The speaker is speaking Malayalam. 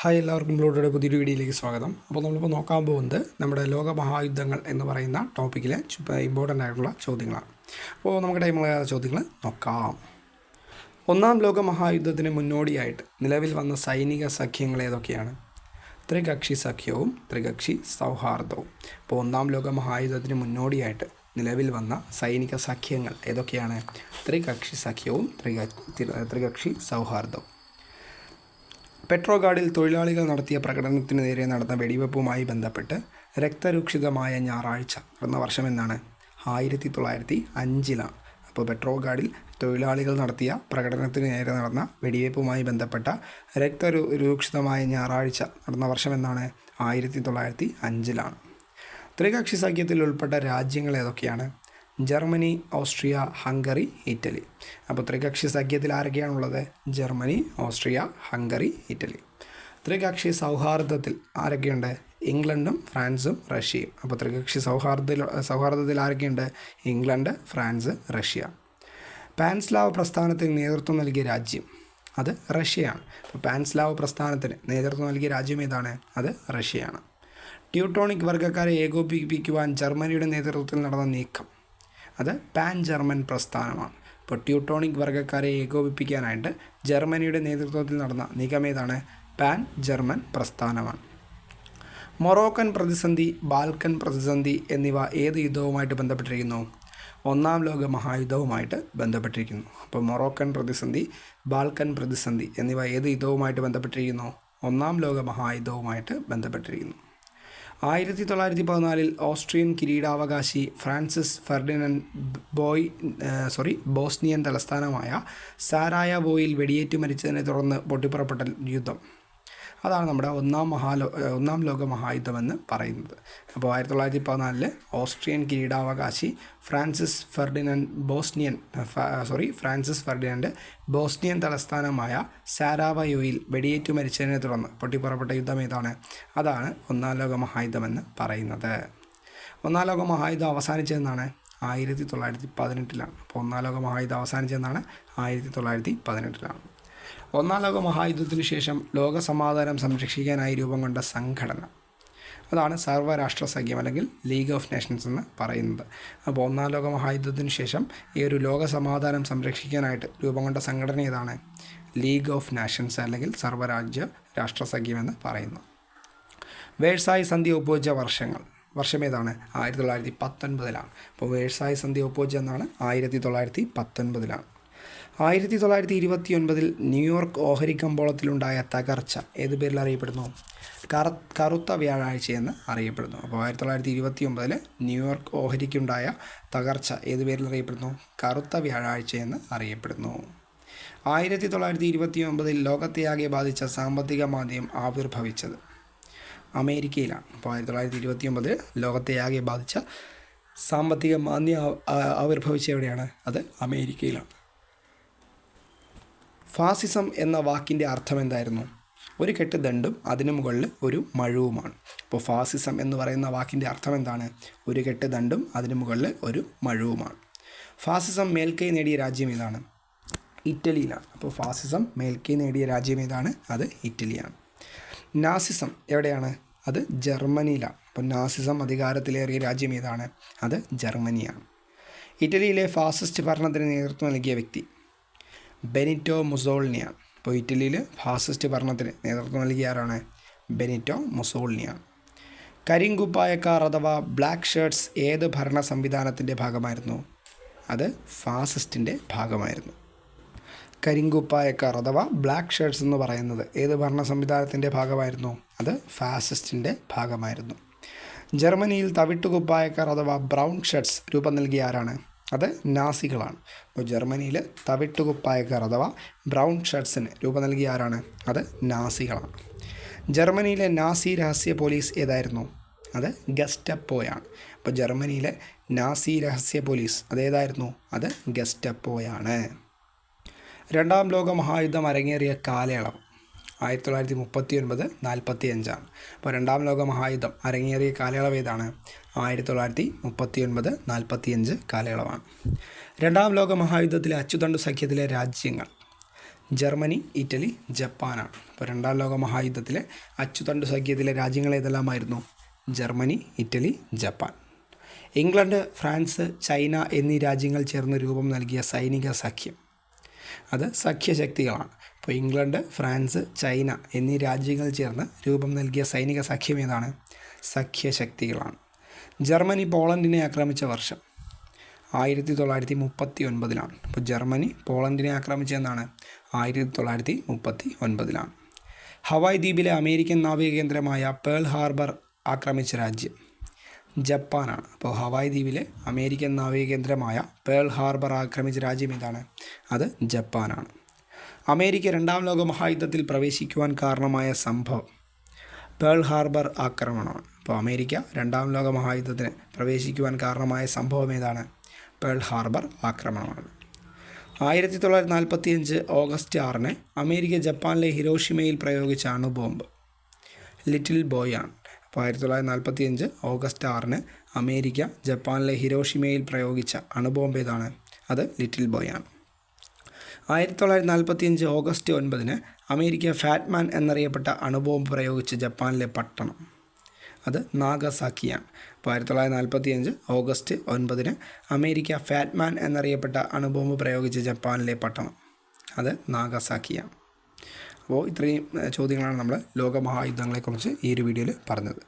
ഹായ് എല്ലാവർക്കും ബ്ലോഡിയുടെ പുതിയൊരു വീഡിയോയിലേക്ക് സ്വാഗതം. അപ്പോൾ നമ്മളിപ്പോൾ നോക്കാൻ പോകുന്നത് നമ്മുടെ ലോക മഹായുദ്ധങ്ങൾ എന്ന് പറയുന്ന ടോപ്പിക്കിലെ ഇമ്പോർട്ടന്റ് ആയിട്ടുള്ള ചോദ്യങ്ങളാണ്. അപ്പോൾ നമുക്ക് ടൈമുള്ള ചോദ്യങ്ങൾ നോക്കാം. ഒന്നാം ലോക മഹായുദ്ധത്തിന് മുന്നോടിയായിട്ട് നിലവിൽ വന്ന സൈനിക സഖ്യങ്ങൾ ഏതൊക്കെയാണ്? ത്രികക്ഷി സഖ്യവും ത്രികക്ഷി സൗഹാർദ്ദവും. അപ്പോൾ ഒന്നാം ലോക മഹായുദ്ധത്തിന് മുന്നോടിയായിട്ട് നിലവിൽ വന്ന സൈനിക സഖ്യങ്ങൾ ഏതൊക്കെയാണ്? ത്രികക്ഷി സഖ്യവും ത്രിക ത്രികക്ഷി സൗഹാർദ്ദവും. പെട്രോഗാഡിൽ തൊഴിലാളികൾ നടത്തിയ പ്രകടനത്തിന് നേരെ നടന്ന വെടിവെപ്പുമായി ബന്ധപ്പെട്ട് രക്തരൂക്ഷിതമായ ഞായറാഴ്ച നടന്ന വർഷം എന്നാണ് ആയിരത്തി തൊള്ളായിരത്തി അഞ്ചിലാണ് അപ്പോൾ പെട്രോഗാർഡിൽ തൊഴിലാളികൾ നടത്തിയ പ്രകടനത്തിന് നേരെ നടന്ന വെടിവെപ്പുമായി ബന്ധപ്പെട്ട രക്തരൂ രൂക്ഷിതമായ ഞായറാഴ്ച നടന്ന വർഷം എന്നാണ് ആയിരത്തി തൊള്ളായിരത്തി അഞ്ചിലാണ് ത്രികക്ഷി സഖ്യത്തിൽ ഉൾപ്പെട്ട രാജ്യങ്ങൾ ഏതൊക്കെയാണ്? Germany Austria Hungary Italy. അപ്പോൾ ത്രികക്ഷി സഖ്യത്തിൽ ആരൊക്കെയാണുള്ളത്? Germany Austria Hungary Italy. ത്രികക്ഷി സൗഹാർദ്ദത്തിൽ ആരൊക്കെയുണ്ട്? ഇംഗ്ലണ്ടും ഫ്രാൻസും റഷ്യയും. അപ്പോൾ ത്രികക്ഷി സൗഹാർദ്ദത്തിൽ സൗഹാർദ്ദത്തിൽ ആരൊക്കെയുണ്ട്? England France Russia. പാൻസ്ലാവ് പ്രസ്ഥാനത്തിന് നേതൃത്വം നൽകിയ രാജ്യം അത് റഷ്യയാണ്. അപ്പോൾ പാൻസ്ലാവ് പ്രസ്ഥാനത്തിന് നേതൃത്വം നൽകിയ രാജ്യം ഏതാണ്? അത് റഷ്യയാണ്. ട്യൂട്ടോണിക് വർഗക്കാരെ ഏകോപിപ്പിക്കുവാൻ ജർമ്മനിയുടെ നേതൃത്വത്തിൽ നടന്ന നീക്കം. അത് പാൻ ജർമ്മൻ പ്രസ്ഥാനമാണ്. ഇപ്പോൾ ട്യൂട്ടോണിക് വർഗക്കാരെ ഏകോപിപ്പിക്കാനായിട്ട് ജർമ്മനിയുടെ നേതൃത്വത്തിൽ നടന്ന നീക്കം ഏതാണ്? പാൻ ജർമ്മൻ പ്രസ്ഥാനമാണ്. മൊറോക്കൻ പ്രതിസന്ധി ബാൽക്കൻ പ്രതിസന്ധി എന്നിവ ഏത് യുദ്ധവുമായിട്ട് ബന്ധപ്പെട്ടിരിക്കുന്നു? ഒന്നാം ലോക മഹായുദ്ധവുമായിട്ട് ബന്ധപ്പെട്ടിരിക്കുന്നു. അപ്പോൾ മൊറോക്കൻ പ്രതിസന്ധി ബാൽക്കൻ പ്രതിസന്ധി എന്നിവ ഏത് യുദ്ധവുമായിട്ട് ബന്ധപ്പെട്ടിരിക്കുന്നു? ഒന്നാം ലോക മഹായുദ്ധവുമായിട്ട് ബന്ധപ്പെട്ടിരിക്കുന്നു. ആയിരത്തി തൊള്ളായിരത്തി പതിനാലിൽ ഓസ്ട്രിയൻ കിരീടാവകാശി ഫ്രാൻസിസ് ഫെർഡിനൻ ബോയ് സോറി ബോസ്നിയൻ തലസ്ഥാനമായ സാരായ ബോയിൽ വെടിയേറ്റു മരിച്ചതിനെ തുടർന്ന് പൊട്ടിപ്പുറപ്പെട്ട യുദ്ധം. അതാണ് നമ്മുടെ ഒന്നാം മഹാലോ ഒന്നാം ലോക മഹായുദ്ധമെന്ന് പറയുന്നത്. അപ്പോൾ ആയിരത്തി തൊള്ളായിരത്തി പതിനാലിൽ ഓസ്ട്രിയൻ കിരീടാവകാശി Francis Ferdinand Bosnian sorry Francis ഫെർഡിനന്റെ Bosnian തലസ്ഥാനമായ സാരാവയോയിൽ വെടിയേറ്റു മരിച്ചതിനെ തുടർന്ന് പൊട്ടിപ്പുറപ്പെട്ട യുദ്ധം ഏതാണ്? അതാണ് ഒന്നാം ലോക മഹായുദ്ധമെന്ന് പറയുന്നത്. ഒന്നാം ലോക മഹായുദ്ധം അവസാനിച്ചതെന്നാണ് ആയിരത്തി തൊള്ളായിരത്തി പതിനെട്ടിലാണ് അപ്പോൾ ഒന്നാം ലോക മഹായുദ്ധം അവസാനിച്ചതെന്നാണ് ആയിരത്തി തൊള്ളായിരത്തി പതിനെട്ടിലാണ് ഒന്നാം ലോക മഹായുദ്ധത്തിനു ശേഷം ലോക സമാധാനം സംരക്ഷിക്കാനായി രൂപം കൊണ്ട സംഘടന. അതാണ് സർവരാഷ്ട്ര സഖ്യം അല്ലെങ്കിൽ ലീഗ് ഓഫ് നേഷൻസ് എന്ന് പറയുന്നത്. അപ്പോൾ ഒന്നാം ലോക മഹായുദ്ധത്തിന് ശേഷം ഈ ഒരു ലോക സമാധാനം സംരക്ഷിക്കാനായിട്ട് രൂപം കൊണ്ട സംഘടന ഏതാണ്? ലീഗ് ഓഫ് നാഷൻസ് അല്ലെങ്കിൽ സർവരാജ്യ രാഷ്ട്ര സഖ്യം എന്ന് പറയുന്നു. വേഴ്സായി സന്ധി ഒപ്പുവെച്ച വർഷങ്ങൾ. വർഷം ഏതാണ്? ആയിരത്തി തൊള്ളായിരത്തി പത്തൊൻപതിലാണ്. അപ്പോൾ വേഴ്സായി സന്ധി ഒപ്പുവെച്ച എന്നാണ്? ആയിരത്തി തൊള്ളായിരത്തി പത്തൊൻപതിലാണ്. ആയിരത്തി തൊള്ളായിരത്തി ഇരുപത്തി ഒൻപതിൽ ന്യൂയോർക്ക് ഓഹരി കമ്പോളത്തിലുണ്ടായ തകർച്ച ഏത് പേരിൽ അറിയപ്പെടുന്നു? കറ കറുത്ത വ്യാഴാഴ്ച എന്ന് അറിയപ്പെടുന്നു. അപ്പോൾ ആയിരത്തി തൊള്ളായിരത്തി ഇരുപത്തി ഒമ്പതിൽ ന്യൂയോർക്ക് ഓഹരിക്കുണ്ടായ തകർച്ച ഏത് പേരിൽ അറിയപ്പെടുന്നു? കറുത്ത വ്യാഴാഴ്ച എന്ന് അറിയപ്പെടുന്നു. ആയിരത്തി തൊള്ളായിരത്തി ഇരുപത്തി ഒമ്പതിൽ ലോകത്തെയാകെ ബാധിച്ച സാമ്പത്തിക മാന്ദ്യം ആവിർഭവിച്ചത് അമേരിക്കയിലാണ്. അപ്പോൾ ആയിരത്തി തൊള്ളായിരത്തി ഇരുപത്തി ഒമ്പതിൽ ലോകത്തെയാകെ ബാധിച്ച സാമ്പത്തിക മാന്ദ്യം ആവിർഭവിച്ച എവിടെയാണ്? അത് അമേരിക്കയിലാണ്. ഫാസിസം എന്ന വാക്കിന്റെ അർത്ഥം എന്തായിരുന്നു ഒരു കെട്ട് ദണ്ടും അതിനു മുകളിൽ ഒരു മഴുവുമാണ്. അപ്പോൾ ഫാസിസം എന്ന് പറയുന്ന വാക്കിന്റെ അർത്ഥം എന്താണ് ഒരു കെട്ട് ദണ്ടും അതിനു മുകളിൽ ഒരു മഴുവുമാണ്. ഫാസിസം മേൽക്കൈ നേടിയ രാജ്യം ഏതാണ്? ഇറ്റലിയിലാണ്. അപ്പോൾ ഫാസിസം മേൽക്കൈ നേടിയ രാജ്യം ഏതാണ്? അത് ഇറ്റലിയാണ്. നാസിസം എവിടെയാണ്? അത് ജർമ്മനിയിലാണ്. അപ്പോൾ നാസിസം അധികാരത്തിലേറിയ രാജ്യം ഏതാണ്? അത് ജർമ്മനിയാണ്. ഇറ്റലിയിലെ ഫാസിസ്റ്റ് ഭരണത്തിന് നേതൃത്വം നൽകിയ വ്യക്തി ബെനിറ്റോ മുസോളിനിയാണ് ഇപ്പോൾ ഇറ്റലിയിൽ ഫാസിസ്റ്റ് ഭരണത്തിന് നേതൃത്വം നൽകിയ ആരാണ്? ബെനിറ്റോ മുസോളിനിയാണ് കരിങ്കുപ്പായക്കാർ അഥവാ ബ്ലാക്ക് ഷർട്ട്സ് ഏത് ഭരണ സംവിധാനത്തിന്റെ ഭാഗമായിരുന്നു? അത് ഫാസിസ്റ്റിന്റെ ഭാഗമായിരുന്നു. കരിങ്കുപ്പായക്കാർ അഥവാ ബ്ലാക്ക് ഷർട്ട്സ് എന്ന് പറയുന്നത് ഏത് ഭരണ സംവിധാനത്തിന്റെ ഭാഗമായിരുന്നു? അത് ഫാസിസ്റ്റിന്റെ ഭാഗമായിരുന്നു. ജർമ്മനിയിൽ തവിട്ടുകുപ്പായക്കാർ അഥവാ ബ്രൗൺ ഷർട്ട്സ് രൂപം നൽകിയ ആരാണ്? അത് നാസികളാണ്. അപ്പോൾ ജർമ്മനിയിൽ തവിട്ടുകുപ്പായക്കാർ അഥവാ ബ്രൗൺ ഷർട്ട്സിന് രൂപം നൽകിയ ആരാണ്? അത് നാസികളാണ്. ജർമ്മനിയിലെ നാസി രഹസ്യ പോലീസ് ഏതായിരുന്നു? അത് ഗസ്റ്റപ്പോയാണ്. അപ്പോൾ ജർമ്മനിയിലെ നാസി രഹസ്യ പോലീസ് അതേതായിരുന്നു അത് ഗസ്റ്റപ്പോയാണ്. രണ്ടാം ലോക മഹായുദ്ധം അരങ്ങേറിയ കാലയളവ്. ആയിരത്തി തൊള്ളായിരത്തി മുപ്പത്തി ഒൻപത് നാൽപ്പത്തി അഞ്ചാണ് അപ്പോൾ രണ്ടാം ലോക മഹായുദ്ധം അരങ്ങേറിയ കാലയളവ് ഏതാണ്? ആയിരത്തി തൊള്ളായിരത്തി മുപ്പത്തി ഒൻപത് നാൽപ്പത്തി അഞ്ച് കാലയളവാണ്. രണ്ടാം ലോക മഹായുദ്ധത്തിലെ അച്ചുതണ്ട് സഖ്യത്തിലെ രാജ്യങ്ങൾ ജർമ്മനി ഇറ്റലി ജപ്പാനാണ്. അപ്പോൾ രണ്ടാം ലോക മഹായുദ്ധത്തിലെ അച്ചുതണ്ട് സഖ്യത്തിലെ രാജ്യങ്ങൾ ഏതെല്ലാമായിരുന്നു? Germany Italy Japan. England France China എന്നീ രാജ്യങ്ങൾ ചേർന്ന് രൂപം നൽകിയ സൈനിക സഖ്യം. അത് സഖ്യശക്തികളാണ്. ഇപ്പോൾ ഇംഗ്ലണ്ട് ഫ്രാൻസ് ചൈന എന്നീ രാജ്യങ്ങൾ ചേർന്ന് രൂപം നൽകിയ സൈനിക സഖ്യം ഏതാണ്? സഖ്യശക്തികളാണ്. ജർമ്മനി പോളണ്ടിനെ ആക്രമിച്ച വർഷം ആയിരത്തി തൊള്ളായിരത്തി മുപ്പത്തി ഒൻപതിലാണ് അപ്പോൾ ജർമ്മനി പോളണ്ടിനെ ആക്രമിച്ചതെന്നാണ് ആയിരത്തി തൊള്ളായിരത്തി മുപ്പത്തി ഒൻപതിലാണ് ഹവായ് ദ്വീപിലെ അമേരിക്കൻ നാവിക കേന്ദ്രമായ പേൾ ഹാർബർ ആക്രമിച്ച രാജ്യം. ജപ്പാനാണ്. അപ്പോൾ ഹവായ് ദ്വീപിലെ അമേരിക്കൻ നാവിക കേന്ദ്രമായ പേൾ ഹാർബർ ആക്രമിച്ച രാജ്യം ഏതാണ്? അത് ജപ്പാനാണ്. അമേരിക്ക രണ്ടാം ലോക മഹായുദ്ധത്തിൽ പ്രവേശിക്കുവാൻ കാരണമായ സംഭവം പേൾ ഹാർബർ ആക്രമണമാണ്. അപ്പോൾ അമേരിക്ക രണ്ടാം ലോക മഹായുദ്ധത്തിന് പ്രവേശിക്കുവാൻ കാരണമായ സംഭവം ഏതാണ്? പേൾ ഹാർബർ ആക്രമണമാണ്. ആയിരത്തി തൊള്ളായിരത്തി നാൽപ്പത്തി അഞ്ച് ഓഗസ്റ്റ് ആറിന് അമേരിക്ക ജപ്പാനിലെ ഹിരോഷിമയിൽ പ്രയോഗിച്ച അണുബോംബ് ലിറ്റിൽ ബോയ് ആണ് അപ്പോൾ ആയിരത്തി തൊള്ളായിരത്തി നാൽപ്പത്തി അഞ്ച് ഓഗസ്റ്റ് ആറിന് അമേരിക്ക ജപ്പാനിലെ ഹിരോഷിമയിൽ പ്രയോഗിച്ച അണുബോംബ് ഏതാണ് അത് ലിറ്റിൽ ബോയ് ആണ് ആയിരത്തി തൊള്ളായിരത്തി നാൽപ്പത്തി അഞ്ച് ഓഗസ്റ്റ് ഒൻപതിന് അമേരിക്ക ഫാറ്റ്മാൻ എന്നറിയപ്പെട്ട അണുബോംബ് പ്രയോഗിച്ച് ജപ്പാനിലെ പട്ടണം. അത് നാഗസാക്കിയാണ്. അപ്പോൾ ആയിരത്തി തൊള്ളായിരത്തി നാൽപ്പത്തി അഞ്ച് ഓഗസ്റ്റ് ഒൻപതിന് അമേരിക്ക ഫാറ്റ്മാൻ എന്നറിയപ്പെട്ട അണുബോംബ് പ്രയോഗിച്ച് ജപ്പാനിലെ പട്ടണം. അത് നാഗസാക്കിയാണ്. അപ്പോൾ ഇത്രയും ചോദ്യങ്ങളാണ് നമ്മൾ ലോകമഹായുദ്ധങ്ങളെക്കുറിച്ച് ഈ ഒരു വീഡിയോയിൽ പറഞ്ഞത്.